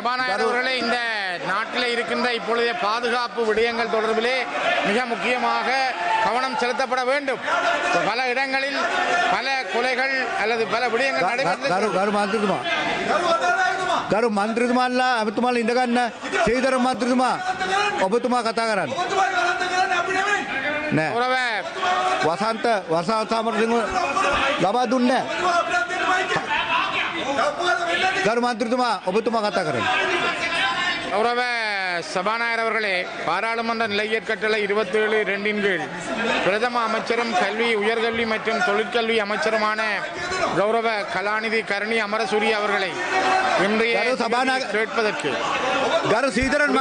சபாநாயகர் அவர்களே இந்த நாட்டில் இருக்கின்ற இப்பொழுதைய பாதுகாப்பு விடயங்கள் தொடர்பிலே மிக முக்கியமாக கவனம் செலுத்தப்பட வேண்டும் பல இடங்களில் பல கொலைகள் அல்லது பல விடயங்கள் ගරු நடைபெற்று ගරු මන්ත්‍රතුමා ගරු මන්ත්‍රතුමාල්ලා ඇමතුමාල ඉඳගන්න සීදර මන්ත්‍රතුමා ඔබතුමා කතා කරන්න නෑ உறவ වසන්ත වසාතාමරසිංහ ලබා දුන්න கருமாந்திரத்துமா ஒபத்துமா கத்தாக்கிறேன் கௌரவ சபாநாயகர் அவர்களே பாராளுமன்ற நிலையற் கட்டளை இருபத்தேழு ரெண்டின் கீழ் பிரதம அமைச்சரும் கல்வி உயர்கல்வி மற்றும் தொழிற்கல்வி அமைச்சருமான கௌரவ கலாநிதி கருணி அமரசூரி அவர்களை இன்றைய கேட்பதற்கு சீதரன்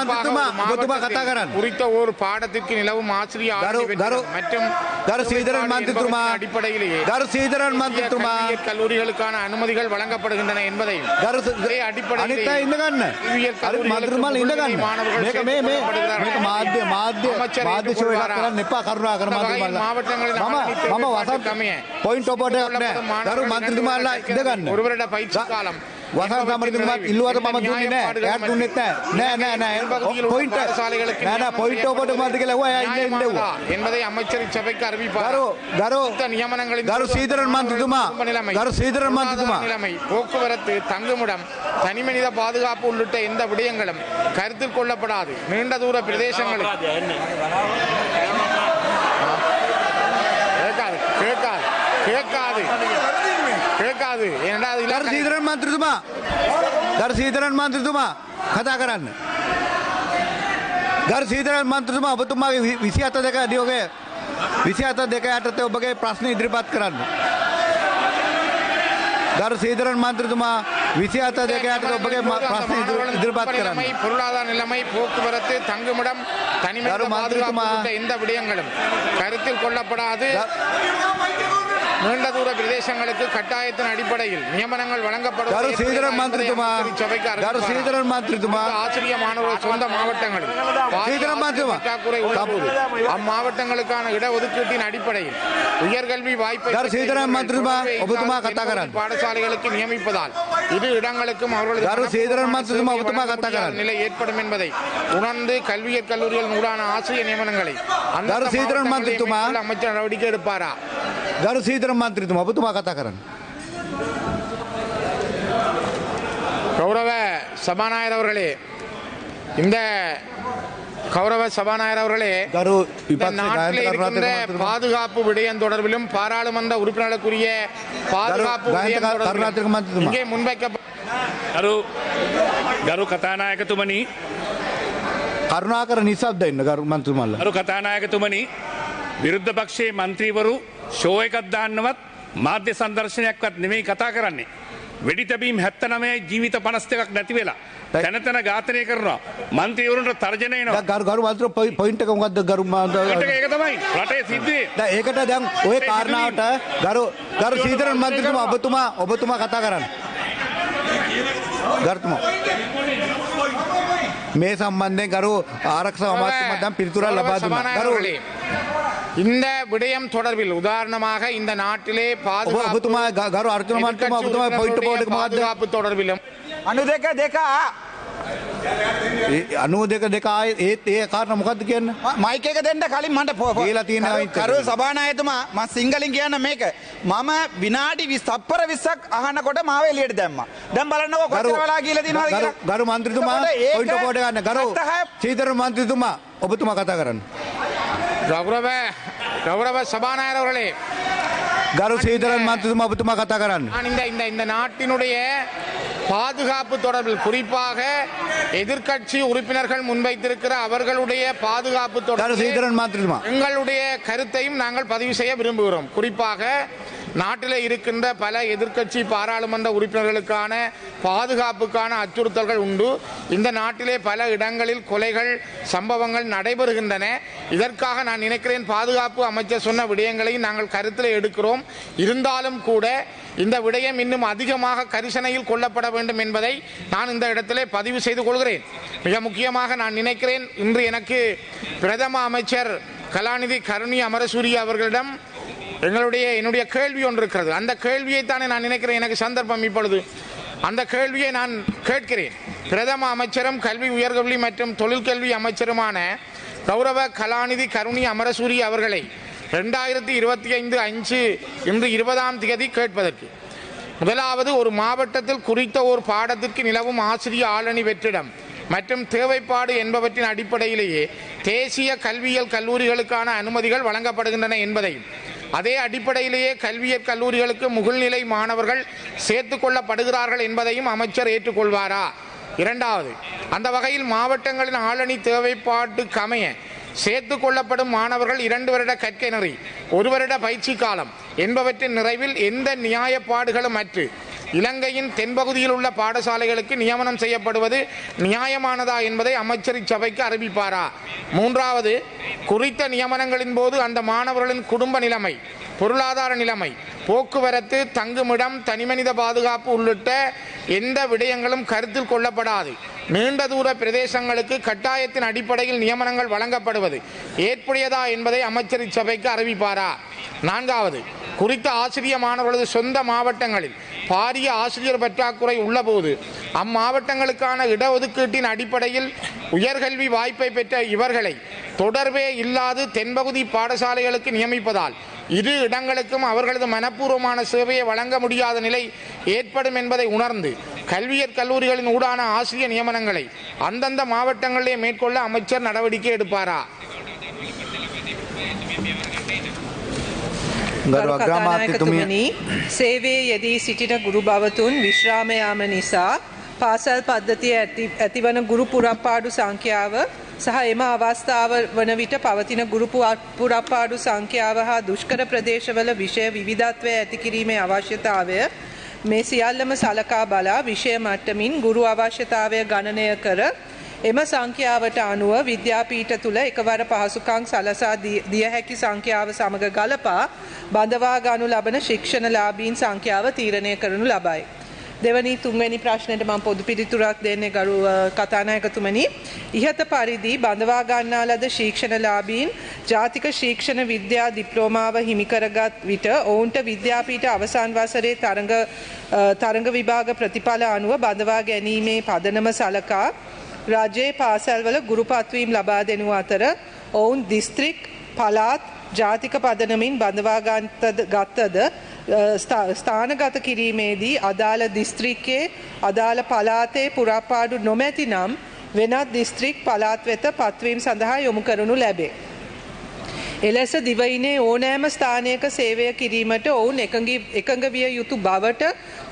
குறித்த ஒரு பாடத்திற்கு நிலவும் ஆசிரியர் மற்றும் தருசீதரன் மந்தித்துமா? அடிப்படையிலேயே தருசீதரன் மந்தித்துமா? கல்லூரிகளுக்கான அனுமதிகள் வழங்கப்படுகின்றன என்பதை மாவட்டங்களில் ஒருவரிட பயிற்சி காலம். වසන්ත සමරතුමා ඉල්ලුවට මම දුන්නේ නෑ එයාට දුන්නෙත් නෑ නෑ නෑ නෑ පොයින්ට් නෑ නෑ පොයින්ට් ඔබට මන්ත්‍ර කියලා ඔයා ඉන්න ඉන්න நியாயமானதா என்பதை அமைச்சர் சபைக்கு அறிவிப்பார் ගරු ගරු இந்த நியமனங்களின் ගරු போது සීදරන් මන්ත්‍රතුමා குடும்ப நிலைமை, ගරු සීදරන් பொருளாதார මන්ත්‍රතුමා நிலைமை போக்குவரத்து தங்குமிடம் தனிமனித பாதுகாப்பு உள்ளிட்ட எந்த விடயங்களும் கருத்தில் கொள்ளப்படாது நீண்ட தூர பிரதேசங்களுக்கு கேட்காது கேட்காது கேட்காது கேட்காது ஏனென்றால் அது ගරු இலக்கண- සීදරන් මන්ත්‍රතුමා ගරු සීදරන් මන්ත්‍රතුමා කතා කරන්න ගරු සීදරන් මන්ත්‍රතුමා ඔබතුමාගේ විසි අත දෙක අඩියෝගේ විසි අත දෙක යටතේ ඔබගේ ප්‍රශ්න ඉදිරිපත් කරන්න ගරු සීදරන් මන්ත්‍රතුමා විසි අත දෙක යටතේ ඔබගේ ම- ප්‍රශ්න ඉදිරි- ඉදිරිපත් කරන්න நிலைமை பொருளாதார நிலைமை போக்குவரத்து தங்குமிடம் தனிமனித கரு பாதுகாப்பு மந்திரிக்குமா? உள்ளிட்ட எந்த விடயங்களும் கருத்தில் கொள்ளப்படாது க- நீண்ட தூர பிரதேசங்களுக்கு கட்டாயத்தின் அடிப்படையில் நியமனங்கள் வழங்கப்படும் ஆசிரிய மாணவர்கள் சொந்த மாவட்டங்களில் அம்மாவட்டங்களுக்கான இடஒதுக்கீட்டின் அடிப்படையில் உயர்கல்வி வாய்ப்பை பாடசாலைகளுக்கு நியமிப்பதால் இரு இடங்களுக்கும் அவர்களது நிலை ஏற்படும் என்பதை உணர்ந்து கல்வியற் கல்லூரிகள் நூலான ஆசிரியர் நியமனங்களை அமைச்சர் நடவடிக்கை எடுப்பாரா? ගරු සීතර මන්ත්‍රීතුමා ඔබතුමා කතා කරන්න. கௌரவ சபாநாயகர் அவர்களே இந்த கௌரவ சபாநாயகர் அவர்களே நாட்டில் இருக்கின்ற பாதுகாப்பு விடயம் தொடர்பிலும் பாராளுமன்ற உறுப்பினர்களுக்குரிய பாதுகாப்பு விடயம் தொடர்பிலும் இங்கே முன்வைக்கப்பட்ட கதாநாயகத்துமணி கருணாகர நிசாப்த கரு மந்திரி கரு கதாநாயகத்துமணி விருத்த பಕ್ಷೆ ಮಂತ್ರಿವರು ෂෝ එකත් දාන්නවත් මාධ්‍ය සංදර්ශනයක්වත් නෙමෙයි කතා කරන්නේ. වෙඩි තැබීම් හැත්ත නමයි ජීවිත පනස් දෙකක් නැති වෙලා. තැනතන ඝාතනය කරනවා. මන්ත්‍රීවරුන්ට තර්ජනයනවා ගරු ගරු මන්ත්‍ර පොයින්ට් එක මොකද්ද ගරු මන්ත්‍ර ඒක තමයි. රටේ සිද්ධියේ. දැන් ඒකට දැන් ওই කාරණාවට ගරු ගරු සීතලන් මන්ත්‍රීතුමා ඔබතුමා ඔබතුමා කතා කරන්න. ගරුතුමා. මේ සම්බන්ධයෙන් ගරු ආරක්ෂක අමාත්‍යතුමා දැන් පිළිතුරක් ලබා දුන්නා. ගරු இந்த விடயம் தொடர்பில் உதாரணமாக இந்த நாட்டிலே ඔබ பாதுகாப்பு ඔබතුමා ಗ- ගරු අර්ජුන මන්ත්‍රතුමා எதிர்க்கட்சி ඔබතුමා පොයින්ට உறுப்பினர்களுடைய බෝඩ් එක මොකක්ද பாதுகாப்பு தொடர்பிலும் අනු දෙක දෙක ඒ 92 දෙක ආයේ ඒත් ඒ කාරණා මොකක්ද කියන්නේ මයික එක දෙන්න කලින් මට පො කියලා තියෙනවා කරු- ඉතින්. කරු සභානායතුමා ම සිංහලින් කියන්න මේක මම විනාඩි විස් තප්පර විස්සක් අහනකොට මාව එලියට දැම්ම දැම් බලන්නකො ගරු කොච්චර වෙලා කියලා තියෙනවද ගරු කියලා. ගරු මන්ත්‍රීතුමා එතකොට ඒක පොයින්ට බෝඩ් ගන්න ගරු අටහය සීදරන් මන්ත්‍රීතුමා ඔබතුමා කතා කරන්න கௌரவ கௌரவ சபாநாயகர் அவர்களே ගරු සීදරන් මන්ත්‍රීතුමා ඔබතුමා කතා කරන්න நான் இந்த இந்த இந்த நாட்டினுடைய பாதுகாப்பு தொடர்பில் குறிப்பாக எதிர்க்கட்சி உறுப்பினர்கள் முன்வைத்திருக்கிற அவர்களுடைய பாதுகாப்பு ගරු தொடர்பில் සීදරන් මන්ත්‍රීතුමා எங்களுடைய கருத்தையும் நாங்கள் பதிவு செய்ய விரும்புகிறோம் குறிப்பாக நாட்டில் இருக்கின்ற பல எதிர்க்கட்சி பாராளுமன்ற உறுப்பினர்களுக்கான பாதுகாப்புக்கான அச்சுறுத்தல்கள் உண்டு. இந்த நாட்டிலே பல இடங்களில் கொலைகள் சம்பவங்கள் நடைபெறுகின்றன. இதற்காக நான் நினைக்கிறேன் பாதுகாப்பு அமைச்சர் சொன்ன விடயங்களை நாங்கள் கருத்தில் எடுக்கிறோம். இருந்தாலும் கூட இந்த விடயம் இன்னும் அதிகமாக கரிசனையில் கொள்ளப்பட வேண்டும் என்பதை நான் இந்த இடத்திலே பதிவு செய்து கொள்கிறேன். மிக முக்கியமாக நான் நினைக்கிறேன் இன்று எனக்கு பிரதம அமைச்சர் கலாநிதி கருணி அமரசூரி அவர்களிடம் எங்களுடைய என்னுடைய கேள்வி ஒன்று இருக்கிறது. அந்த கேள்வியை தானே நான் நினைக்கிறேன். எனக்கு சந்தர்ப்பம் இப்பொழுது. அந்த கேள்வியை நான் கேட்கிறேன். பிரதம அமைச்சரும் கல்வி உயர்கல்வி மற்றும் தொழிற்கல்வி அமைச்சருமான கௌரவ கலாநிதி கருணி அமரசூரி அவர்களை ரெண்டாயிரத்தி இருபத்தி ஐந்து அஞ்சு இன்று இருபதாம் தேதி கேட்பதற்கு. முதலாவது ஒரு மாவட்டத்தில் குறித்த ஒரு பாடத்திற்கு நிலவும் ஆசிரிய ஆளணி வெற்றிடம் மற்றும் தேவைப்பாடு என்பவற்றின் அடிப்படையிலேயே தேசிய கல்வியியல் கல்லூரிகளுக்கான அனுமதிகள் வழங்கப்படுகின்றன என்பதையும் அதே அடிப்படையிலேயே கல்வியற் கல்லூரிகளுக்கு முகழ்நிலை மாணவர்கள் சேர்த்துக்கொள்ளப்படுகிறார்கள் என்பதையும் அமைச்சர் ஏற்றுக்கொள்வாரா? இரண்டாவது அந்த வகையில் மாவட்டங்களின் ஆளணி தேவைப்பாட்டு கமைய சேர்த்து கொள்ளப்படும் மாணவர்கள் இரண்டு வருட கற்கை நெறி ஒரு வருட பயிற்சி காலம் என்பவற்றின் நிறைவில் எந்த நியாயப்பாடுகளும் அற்று இலங்கையின் தென்பகுதியில் உள்ள பாடசாலைகளுக்கு நியமனம் செய்யப்படுவது நியாயமானதா என்பதை அமைச்சர் இச்சபைக்கு அறிவிப்பாரா? மூன்றாவது குறித்த நியமனங்களின் போது அந்த மாணவர்களின் குடும்ப நிலைமை பொருளாதார நிலைமை போக்குவரத்து தங்குமிடம் தனிமனித பாதுகாப்பு உள்ளிட்ட எந்த விடயங்களும் கருத்தில் கொள்ளப்படாது. நீண்ட தூர பிரதேசங்களுக்கு கட்டாயத்தின் அடிப்படையில் நியமனங்கள் வழங்கப்படுவது ஏற்புடையதா என்பதை அமைச்சர் இச்சபைக்கு அறிவிப்பாரா? நான்காவது குறித்த ஆசிரிய மாணவர்களது சொந்த மாவட்டங்களில் பாரிய ஆசிரியர் பற்றாக்குறை உள்ளபோது அம்மாவட்டங்களுக்கான இடஒதுக்கீட்டின் அடிப்படையில் உயர்கல்வி வாய்ப்பை பெற்ற இவர்களை தொடர்பே இல்லாது தென்பகுதி பாடசாலைகளுக்கு நியமிப்பதால் இரு இடங்களுக்கும் அவர்களது மனப்பூர்வமான சேவையை வழங்க முடியாத நிலை ஏற்படும் என்பதை உணர்ந்து கல்வியற் கல்லூரிகளின் ஊடான ஆசிரியர் நியமனங்களை அந்தந்த மாவட்டங்களிலே மேற்கொள்ள அமைச்சர் நடவடிக்கை எடுப்பாரா? ගරු අග්‍රාමාත්‍යතුමිය කතානායකතුමනි සේවේ යෙදී සිටින ගුරු භවතුන් විශ්‍රාම යාම නිසා පාසල් පද්ධතිය ඇති ඇතිවන ගුරු පුරප්පාඩු සංඛ්‍යාව සහ එම අවස්ථාව වන විට පවතින ගුරු පුරප්පාඩු සංඛ්‍යාව හා දුෂ්කර ප්‍රදේශවල විෂය විවිධත්වය ඇති කිරීමේ අවශ්‍යතාවය මේ සියල්ලම සලකා බලා විෂය මට්ටමින් ගුරු අවශ්‍යතාවය ගණනය කර එම සංඛ්‍යාවට අනුව විද්‍යාපීඨ තුළ එකවර පහසුකං සලසා දී- දිය හැකි සංඛ්‍යාව සමග ගලපා බඳවා ගනු ලබන ශික්ෂණලාබීන් සංඛ්‍යාව තීරණය කරනු ලබයි. දෙවනි තුන්වැනි ප්‍රශ්නයට මම පොදු පිළිතුරක් දෙන්නේ ගරු අ, කතානායකතුමනි. ඉහත පරිදි බඳවා ගන්නා ලද ශික්ෂණලාබීන් ජාතික ශික්ෂණ විද්‍යා දිප්ලෝමාව හිමිකරගත් විට ඔවුන්ට විද්‍යාපීඨ අවසන් වසරේ තරඟ අ, තරඟ විභාග ප්‍රතිඵල අනුව බඳවා ගැනීමේ පදනම සලකා රජයේ පාසැල්වල ගුරුපත්වීම් ලබා දෙනු අතර ඔවුන් දිස්ත්‍රික් පලාත් ජාතික පදනමින් බඳවා ගත්තද- ගත්තද අ, ස්ථා- ස්ථානගත කිරීමේදී අදාළ දිස්ත්‍රික්කේ අදාළ පලාතේ පුරාපාඩු නොමැති නම් වෙනත් දිස්ත්‍රික් පලාත් වෙත පත්වීම් සඳහා යොමු කරනු ලැබේ. එලෙස දිවයිනේ ඕනෑම ස්ථානයක සේවය කිරීමට ඔවුන් එකඟි- එකඟ විය යුතු බවට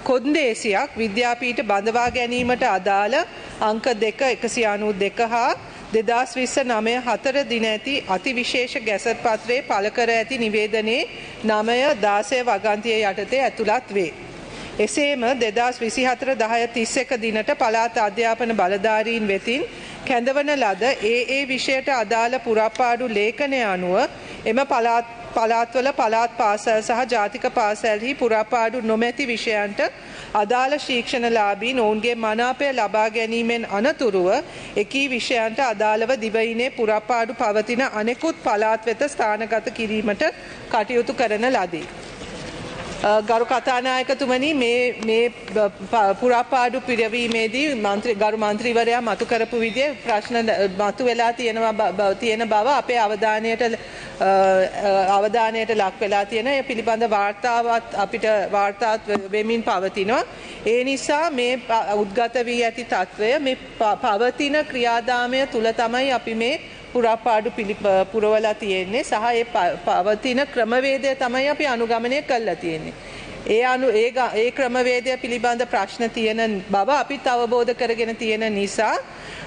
කොන්දේසියක් විද්‍යාපීට බඳවා ගැනීමට අදාළ අංක දෙක එකසි අනු දෙක හා දෙදස් විස්ස නමය හතර දින ඇති අතිවිශේෂ ගැසත් පත්‍රයේ පළකර ඇති නිවේදනයේ නමය දාසය වගන්තිය යටතේ ඇතුළත් වේ. එසේම දෙදස් විසිහතර දහය තිස්ස එක දිනට පලාත් අධ්‍යාපන බලධාරීන් වෙතින් කැඳවන ලද ඒ ඒ විෂයට අදාළ පුරප්පාඩු ලේඛනය අනුව එම පලාත් පලාත්වල පලාත් පාසල් සහ ජාතික පාසැල්හි පුරපාඩු නොමැති විෂයන්ට අදාළ ශීක්ෂණලාබී ඔවුන්ගේ මනාපය ලබා ගැනීමෙන් අනතුරුව එකී විෂයන්ට අදාළව දිවයිනේ පුරපාඩු පවතින අනෙකුත් පලාත් වෙත ස්ථානගත කිරීමට කටයුතු කරන ලදී. අ, ගරු කතානායකතුමනි මේ මේ බ- ප- පුරාපාඩු පිරවීමේදී මන්ත්‍රී ගරු මන්ත්‍රීවරයා මතු කරපු විදිය ප්‍රශ්න ද- මතු වෙලා තියෙනවා බ- බ- තියෙන බව අපේ අවධානයට අ, අ, අවධානයට ලක් වෙලා තියෙන ඒ පිළිබඳ වාර්තාවත් අපිට වාර්තාත් වෙ- වෙමින් පවතිනවා. ඒ නිසා මේ ප- උද්ගත වී ඇති තත්ත්වය මේ ප- පවතින ක්‍රියාදාමය තුල තමයි අපි මේ පුරාපාඩු පිළිප පුරවලා තියෙන්නේ සහ ඒ ප- පවතින ක්‍රමවේදය තමයි අපි අනුගමනය කළා තියෙන්නේ. ඒ අනු ඒ ග- ඒ ක්‍රමවේදය පිළිබඳ ප්‍රශ්න තියෙන බව අපිත් අවබෝධ කරගෙන තියෙන නිසා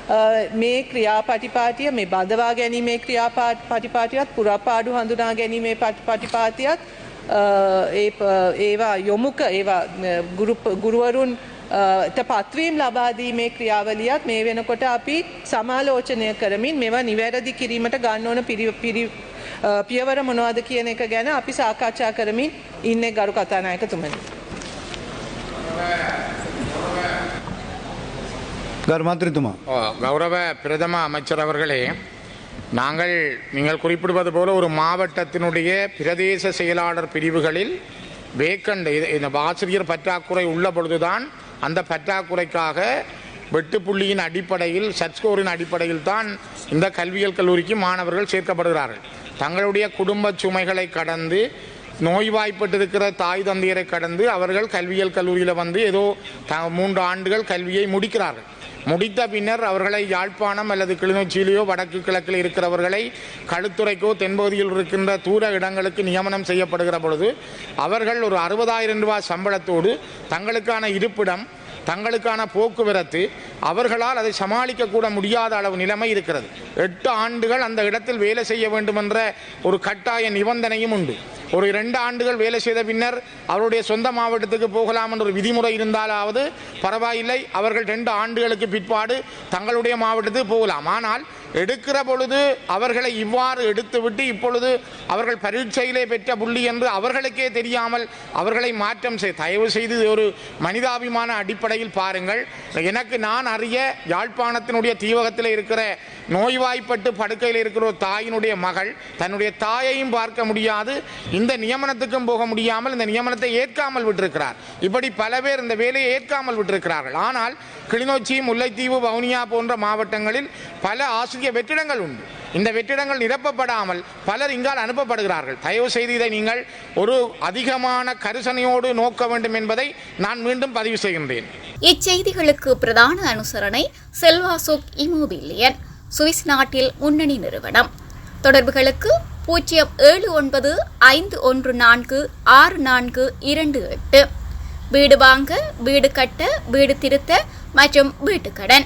අ, මේ ක්‍රියාපටිපාටිය මේ බඳවා ගැනීමේ ක්‍රියාපටිපාටියත් පුරාපාඩු හඳුනා ගැනීමේ පටි- පටිපාටියත් අ, ඒ ප- ඒවා යොමුක ඒවා අ, ගුරු- ගුරුවරුන් ට පත්වීම් ලබාදීමේ ක්‍රියාවලියත් මේ වෙනකොට අපි සමාලෝචනය කරමින් මෙවා නිවැරදි කිරීමට ගන්න ඕන පිරි- පිරි- අ, පියවර මොනවද කියන එක ගැන අපි සාකච්ඡා කරමින් ඉන්න ගරු කතානායකතුමනි. ගරු මන්ත්‍රතුමා ஓ, கௌரவ பிரதம அமைச்சர் அவர்களே நாங்கள் நீங்கள் குறிப்பிடுவது போல ஒரு மாவட்டத்தினுடைய பிரதேச செயலாளர் பிரிவுகளில் வேக்கண்ட் இது- இந்த ஆசிரியர் பற்றாக்குறை உள்ள பொழுதுதான் அந்த பற்றாக்குறைக்காக வெட்டுப்புள்ளியின் அடிப்படையில் சட்ஸ்கோரின் அடிப்படையில் தான் இந்த கல்வியியல் கல்லூரிக்கு மாணவர்கள் சேர்க்கப்படுகிறார்கள். தங்களுடைய குடும்ப சுமைகளை கடந்து நோய்வாய்ப்பட்டிருக்கிற தாய் தந்தையரை கடந்து அவர்கள் கல்வியியல் கல்லூரியில் வந்து ஏதோ த மூன்று ஆண்டுகள் கல்வியை முடிக்கிறார்கள். முடித்த பின்னர் அவர்களை யாழ்ப்பாணம் அல்லது கிளிநொச்சியிலேயோ வடக்கு கிழக்கில் இருக்கிறவர்களை கழுத்துறைக்கோ தென்பகுதியில் இருக்கின்ற தூர இடங்களுக்கு நியமனம் செய்யப்படுகிற பொழுது அவர்கள் ஒரு அறுபதாயிரம் ரூபாய் சம்பளத்தோடு தங்களுக்கான இருப்பிடம் தங்களுக்கான போக்குவரத்து அவர்களால் அதை சமாளிக்க கூட முடியாத அளவு நிலைமை இருக்கிறது. எட்டு ஆண்டுகள் அந்த இடத்தில் வேலை செய்ய வேண்டும் என்ற ஒரு கட்டாய நிபந்தனையும் உண்டு. ஒரு இரண்டு ஆண்டுகள் வேலை செய்த பின்னர் அவருடைய சொந்த மாவட்டத்துக்கு போகலாம் என்ற ஒரு விதிமுறை இருந்தாலாவது பரவாயில்லை. அவர்கள் ரெண்டு ஆண்டுகளுக்கு பிற்பாடு தங்களுடைய மாவட்டத்துக்கு போகலாம். ஆனால் எடுக்கிற பொழுது அவர்களை இவ்வாறு எடுத்துவிட்டு இப்பொழுது அவர்கள் பரீட்சையிலே பெற்ற புள்ளி என்று அவர்களுக்கே தெரியாமல் அவர்களை மாற்றம் செய் தயவு செய்து ஒரு மனிதாபிமான அடிப்படையில் பாருங்கள். எனக்கு நான் அறிய யாழ்ப்பாணத்தினுடைய தீவகத்தில் இருக்கிற நோய்வாய்ப்பட்டு படுக்கையில் இருக்கிற ஒரு தாயினுடைய மகள் தன்னுடைய தாயையும் பார்க்க முடியாது. இந்த நியமனத்துக்கும் போக முடியாமல் இந்த நியமனத்தை ஏற்காமல் விட்டிருக்கிறார். இப்படி பல பேர் இந்த வேலையை ஏற்காமல் விட்டிருக்கிறார்கள். ஆனால் கிளிநொச்சி முல்லைத்தீவு வவுனியா போன்ற மாவட்டங்களில் பல ஆசிரியர் வெற்றிடங்கள் உண்டு. இந்த வெற்றிடங்கள் நிரப்பப்படாமல் பலர் இங்கால் அனுப்பப்படுகிறார்கள். தயவு செய்து இதை நீங்கள் ஒரு அதிகமான கரிசனையோடு நோக்க வேண்டும் என்பதை நான் மீண்டும் பதிவு செய்கின்றேன். இச்செய்திகளுக்கு பிரதான அனுசரணை செல்வாசோக் இமோபிலியன் சுவிஸ் நாட்டில் முன்னணி நிறுவனம். தொடர்புகளுக்கு பூஜ்ஜியம் ஏழு ஒன்பது ஐந்து ஒன்று நான்கு ஆறு நான்கு இரண்டு எட்டு. வீடு வாங்க வீடு கட்ட வீடு திருத்த மற்றும் வீட்டுக்கடன்.